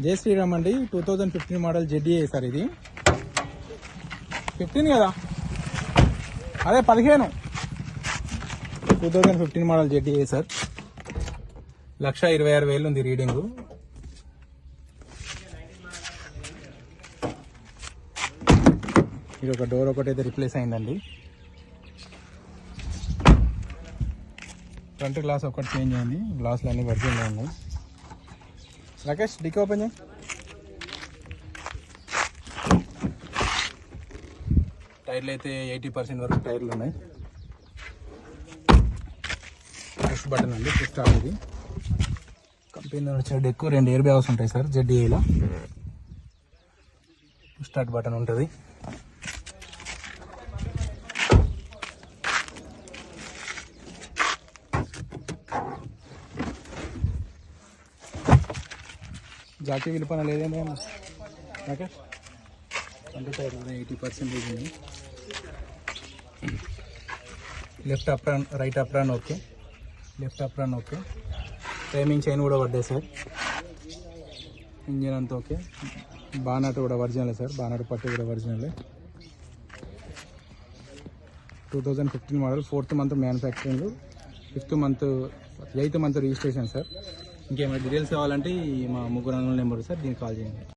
జై శ్రీరామ్ అండి. Two thousand fifteen model ZDA sir ఇది. ఫిఫ్టీన్ కదా? అదే పదిహేను. Two thousand fifteen model ZDA sir. Lakh ఇరవై ఆరు వేలు ఉంది రీడింగు. ఇది ఒక డోర్ ఒకటైతే రిప్లేస్ అయిందండి. ఫ్రంట్ గ్లాస్ ఒకటి చేంజ్ అయింది. గ్లాసులు అన్నీ వర్జిన్ ఉన్నాయి. రాకేష్ డిక్ ఓపెన్ చేయి టైర్లు అయితే ఎయిటీ పర్సెంట్ వరకు టైర్లు ఉన్నాయి పుష్ బటన్ అండి పుష్ స్టార్ట్ ఇది కంపెనీ వచ్చే డెక్ రెండు ఎయిర్ బ్యాగ్స్ ఉంటాయి సార్ జెడ్డీఏలో పుష్ స్టార్ట్ బటన్ ఉంటుంది. జాకీ విలుపన లేదేమో ఓకే ట్వంటీ ఎయిటీ పర్సెంటేజ్ ఉంది. Left up run right up run okay. Left up run okay. Timing chain కూడా పడ్డాయి సార్. ఇంజిన్ అంతా ఓకే. బానట్ కూడా ఒరిజినలే సార్. బానట్ పట్టు కూడా ఒరిజినలే two thousand fifteen model fourth month manufacturing fifth month eighth month registration sir. ఇంకేమైనా details కావాలంటే ఈ మా ముగ్గురు నెంబర్ సార్ దీనికి కాల్ చేయండి.